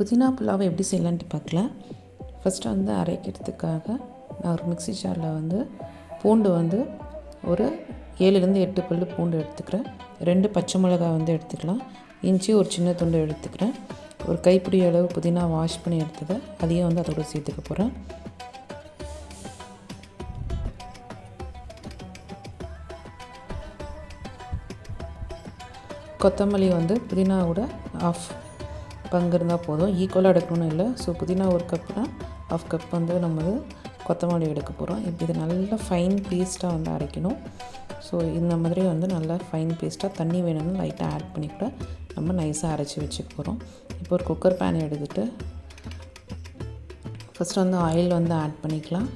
புதினா புலாவை எப்படி செய்யலான்ட்டு பார்க்கலாம் ஃபஸ்ட்டு வந்து அரைக்கிறதுக்காக நான் ஒரு மிக்ஸி ஜாரில் வந்து பூண்டு வந்து ஒரு ஏழுலேருந்து எட்டு பல் பூண்டு எடுத்துக்கிறேன். ரெண்டு பச்சை மிளகாய் வந்து எடுத்துக்கலாம். இஞ்சி ஒரு சின்ன துண்டு எடுத்துக்கிறேன். ஒரு கைப்பிடி அளவு புதினா வாஷ் பண்ணி எடுத்ததை அதையும் வந்து அதோட சேர்த்துக்க போகிறேன் கொத்தமல்லி வந்து புதினாவோட ஆஃப் பங்கு இருந்தால் போதும் ஈக்குவலாக எடுக்கணும்னு இல்லை. ஸோ புதினா ஒரு கப்னா ஆஃப் கப் வந்து நம்ம வந்து கொத்தமல்லி எடுக்க போகிறோம் இப்போ இது நல்லா ஃபைன் பேஸ்ட்டாக வந்து அரைக்கணும். ஸோ இந்த மாதிரி வந்து நல்லா ஃபைன் பேஸ்ட்டாக தண்ணி வேணும்னு லைட்டாக ஆட் பண்ணி கூட நம்ம நைஸாக அரைச்சி வச்சுக்க போகிறோம் இப்போ ஒரு குக்கர் பேன் எடுத்துகிட்டு ஃபஸ்ட்டு வந்து ஆயில் வந்து ஆட் பண்ணிக்கலாம்.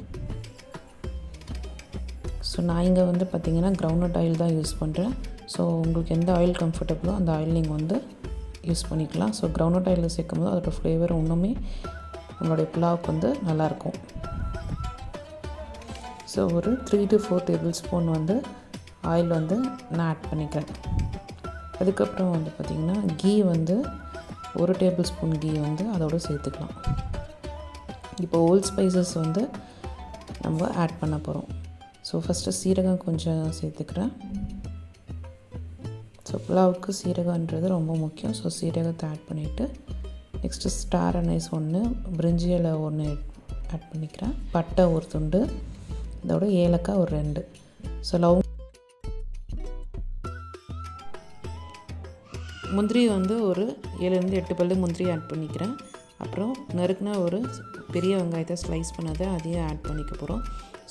ஸோ நான் இங்கே வந்து பார்த்திங்கன்னா க்ரௌண்ட் ஆயில் தான் யூஸ் பண்ணுறேன் ஸோ உங்களுக்கு எந்த ஆயில் கம்ஃபர்டபுளோ அந்த ஆயில் நீங்கள் வந்து யூஸ் பண்ணிக்கலாம். ஸோ கிரவுண்ட் ஆயில் சேர்க்கும் போது அதோடய ஃப்ளேவர் இன்னுமே நம்மளுடைய புலாவுக்கு வந்து நல்லாயிருக்கும். ஸோ ஒரு three to four tablespoon வந்து ஆயில் வந்து நான் ஆட் பண்ணிக்கிறேன். அதுக்கப்புறம் வந்து பார்த்திங்கன்னா கீ வந்து ஒரு டேபிள் ஸ்பூன் கீ வந்து அதோடு சேர்த்துக்கலாம். இப்போ ஓல்ட் ஸ்பைசஸ் வந்து நம்ம ஆட் பண்ண போகிறோம் ஸோ ஃபஸ்ட்டு சீரகம் கொஞ்சம் சேர்த்துக்கிறேன். ஸோ புலாவுக்கு சீரகன்றது ரொம்ப முக்கியம். ஸோ சீரகத்தை ஆட் பண்ணிவிட்டு நெக்ஸ்ட்டு ஸ்டார் அனைஸ் ஒன்று பிரிஞ்சியில் ஒன்று ஆட் பண்ணிக்கிறேன். பட்டை ஒரு துண்டு இதோட ஏலக்காய் ஒரு ரெண்டு. ஸோ லவ் முந்திரி வந்து ஒரு ஏழுலேருந்து எட்டு பல்லு முந்திரி ஆட் பண்ணிக்கிறேன். அப்புறம் நறுக்குனா ஒரு பெரிய வெங்காயத்தை ஸ்லைஸ் பண்ணதை அதையும் ஆட் பண்ணிக்க போகிறோம்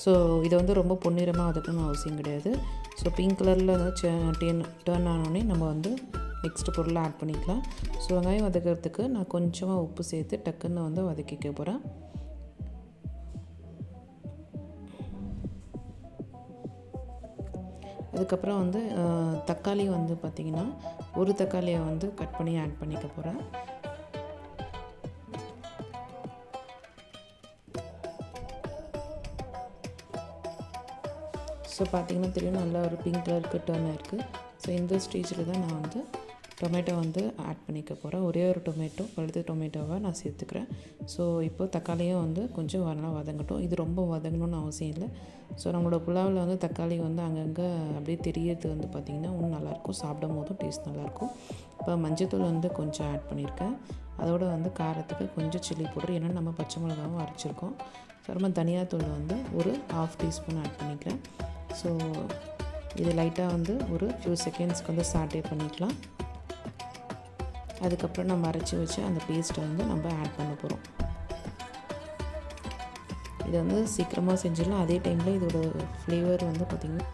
ஸோ இதை வந்து ரொம்ப பொன்னிறமாக வதக்கணும்னு அவசியம் கிடையாது. ஸோ பிங்க் கலரில் டேர்ன் டேர்ன் ஆனோடனே நம்ம வந்து நெக்ஸ்ட் பொருளை ஆட் பண்ணிக்கலாம். ஸோ வெங்காயம் வதக்கிறதுக்கு நான் கொஞ்சமாக உப்பு சேர்த்து டக்குன்னு வந்து வதக்கிக்க போகிறேன் அதுக்கப்புறம் வந்து தக்காளி வந்து பார்த்திங்கன்னா ஒரு தக்காளியை வந்து கட் பண்ணி ஆட் பண்ணிக்க போகிறேன் ஸோ பார்த்திங்கன்னா தெரியும் நல்லா ஒரு பிங்க் கலர் டர்ன் ஆயிருக்கு. ஸோ இந்த ஸ்டேஜில் தான் நான் வந்து டொமேட்டோ வந்து ஆட் பண்ணிக்க போகிறேன் ஒரே ஒரு டொமேட்டோ பழுத்த டொமேட்டோவை நான் சேர்த்துக்கிறேன். ஸோ இப்போ தக்காளியும் வந்து கொஞ்சம் நல்லா வதங்கட்டும். இது ரொம்ப வதங்கணும்னு அவசியம் இல்லை. ஸோ நம்மளோட புலாவில் வந்து தக்காளி வந்து அங்கங்கே அப்படியே தெரியறது வந்து பார்த்திங்கன்னா இன்னும் நல்லாயிருக்கும் சாப்பிடும் போதும் டேஸ்ட் நல்லாயிருக்கும் இப்போ மஞ்சத்தூள் வந்து கொஞ்சம் ஆட் பண்ணியிருக்கேன் அதோட வந்து காரத்துக்கு கொஞ்சம் சில்லி பவுடர் ஏன்னா நம்ம பச்சை மிளகாவும் அரைச்சிருக்கோம். அப்புறமா தனியாத்தூள் வந்து ஒரு ஹாஃப் டீஸ்பூன் ஆட் பண்ணிக்கிறேன். ஸோ இது லைட்டாக வந்து ஒரு ஃபியூ செகண்ட்ஸ்க்கு வந்து சாட்டே பண்ணிக்கலாம். அதுக்கப்புறம் நம்ம அரைச்சி வச்சு அந்த பேஸ்ட்டை வந்து நம்ம ஆட் பண்ண போகிறோம் இதை வந்து சீக்கிரமாக செஞ்சிடலாம். அதே டைமில் இதோட ஃப்ளேவர் வந்து பார்த்திங்கன்னா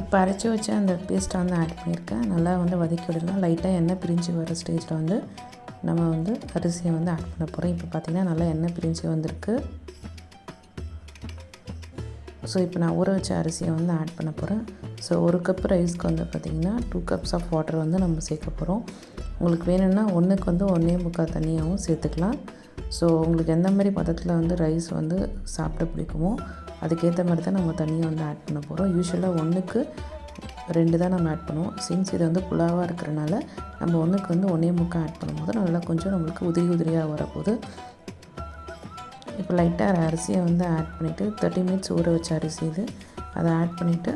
இப்போ அரைச்சி வச்ச அந்த பேஸ்ட்டை வந்து ஆட் பண்ணியிருக்கேன். நல்லா வந்து வதக்கி விடலாம். லைட்டாக எண்ணெய் பிரிஞ்சு வர ஸ்டேஜில் வந்து நம்ம வந்து அரிசியை வந்து ஆட் பண்ண போகிறோம் இப்போ பார்த்திங்கன்னா நல்லா எண்ணெய் பிரிஞ்சு வந்திருக்கு. ஸோ இப்போ நான் ஊற வச்ச அரிசியை வந்து ஆட் பண்ண போகிறேன் ஸோ ஒரு கப் ரைஸ்க்கு வந்து பார்த்திங்கன்னா டூ கப்ஸ் ஆஃப் வாட்டர் வந்து நம்ம சேர்க்க போகிறோம் உங்களுக்கு வேணும்னா ஒன்றுக்கு வந்து ஒன்றே முக்கால் தண்ணியாகவும் சேர்த்துக்கலாம். ஸோ உங்களுக்கு எந்த மாதிரி பதத்தில் வந்து ரைஸ் வந்து சாப்பிட பிடிக்குமோ அதுக்கேற்ற மாதிரி தான் நம்ம தண்ணியை வந்து ஆட் பண்ண போகிறோம் யூஸ்வலாக ஒன்றுக்கு ரெண்டு தான் நம்ம ஆட் பண்ணுவோம். சின்ஸ் இது வந்து புலாவாக இருக்கிறனால நம்ம ஒன்றுக்கு வந்து ஒன்றே முக்கால் ஆட் பண்ணும்போது நல்லா கொஞ்சம் நம்மளுக்கு உதிரி உதிரியாக வரப்போகுது. இப்போ லைட்டாக அரிசியை வந்து ஆட் பண்ணிவிட்டு தேர்ட்டி மினிட்ஸ் ஊற வச்ச அரிசி இது. அதை ஆட் பண்ணிவிட்டு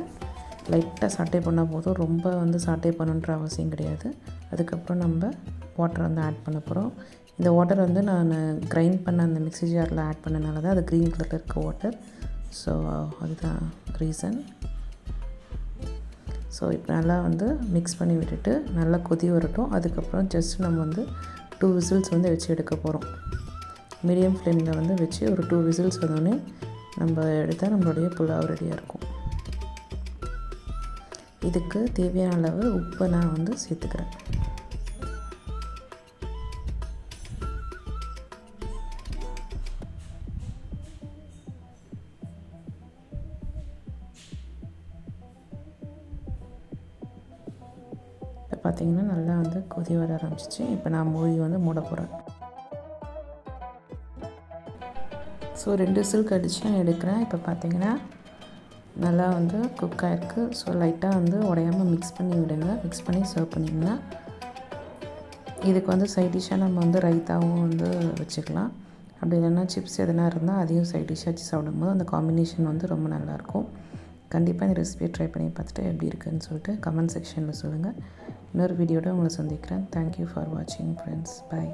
லைட்டாக சாட்டை பண்ணால் போதும். ரொம்ப வந்து சாட்டை பண்ணுன்ற அவசியம் கிடையாது. அதுக்கப்புறம் நம்ம வாட்டர் வந்து ஆட் பண்ண போகிறோம் இந்த வாட்டர் வந்து நான் கிரைண்ட் பண்ண அந்த மிக்ஸி ஜாரில் ஆட் பண்ணனால தான் அது க்ரீன் கலரில் இருக்க வாட்டர் ஸோ அதுதான் ரீசன் ஸோ இப்போ நல்லா வந்து மிக்ஸ் பண்ணி விட்டுட்டு நல்லா கொதி வரட்டும். அதுக்கப்புறம் ஜஸ்ட் நம்ம வந்து டூ விசில்ஸ் வந்து வச்சு எடுக்க போகிறோம் மீடியம் ஃப்ளேமில் வந்து வச்சு ஒரு டூ விசில்ஸ் வந்தோடனே நம்ம எடுத்தால் நம்மளுடைய புலாவ் ரெடியாக இருக்கும். இதுக்கு தேவையான அளவு உப்பை நான் வந்து சேர்த்துக்கிறேன். இப்போ பார்த்திங்கன்னா நல்லா வந்து கொதி வர ஆரம்பிச்சிச்சு. இப்போ நான் மூடி வந்து மூட போகிறேன் ஸோ ரெண்டு சில்க் அடித்து நான் எடுக்கிறேன். இப்போ பார்த்தீங்கன்னா நல்லா வந்து குக் ஆகிருக்கு ஸோ லைட்டாக வந்து உடையாமல் மிக்ஸ் பண்ணி விடுங்க. மிக்ஸ் பண்ணி சர்வ் பண்ணிங்கன்னா இதுக்கு வந்து சைட் டிஷ்ஷாக நம்ம வந்து ரைத்தாவும் வந்து வச்சுக்கலாம். அப்படி இல்லைன்னா சிப்ஸ் எதனா இருந்தால் அதையும் சைட் டிஷ்ஷாக வச்சு சாப்பிடும்போது அந்த காம்பினேஷன் வந்து ரொம்ப நல்லாயிருக்கும். கண்டிப்பாக இந்த ரெசிபியை ட்ரை பண்ணி பார்த்துட்டு எப்படி இருக்குன்னு சொல்லிட்டு கமெண்ட் செக்ஷனில் சொல்லுங்கள் இன்னொரு வீடியோட உங்களை சந்திக்கிறேன். தேங்க்யூ ஃபார் வாட்சிங் ஃப்ரெண்ட்ஸ் பை